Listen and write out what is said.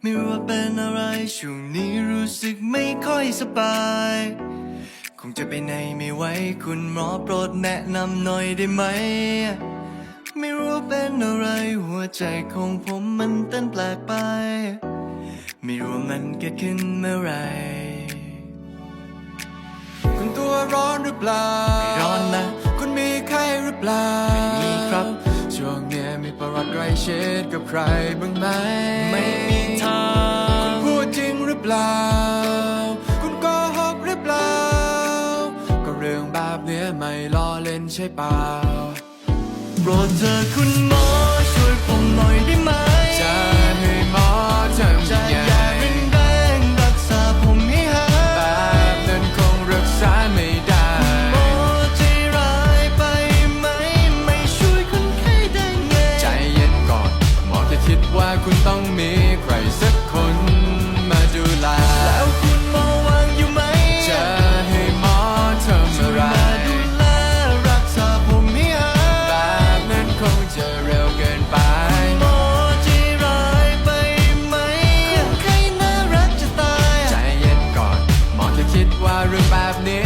ไม่รู้ว่าเป็นอะไร ช่วงนี้รู้สึกไม่ค่อยสบาย คงจะไปไหนไม่ไหว คุณหมอโปรดแนะนำหน่อยได้ไหม ไม่รู้ว่าเป็นอะไร หัวใจของผมมันเต้นแปลกไป ไม่รู้ว่ามันเกิดขึ้นเมื่อไรคุณตัวร้อนหรือเปล่า ชิดกับใครบ้างไหม ไม่มีทางคุณพูดจริงหรือเปล่า คุณโกหกหรือเปล่า ก็เรื่องแบบเนี้ยไม่ล้อเล่นใช่เปล่า โปรดเธอคุณหมอช่วยผมหน่อยได้ไหม คน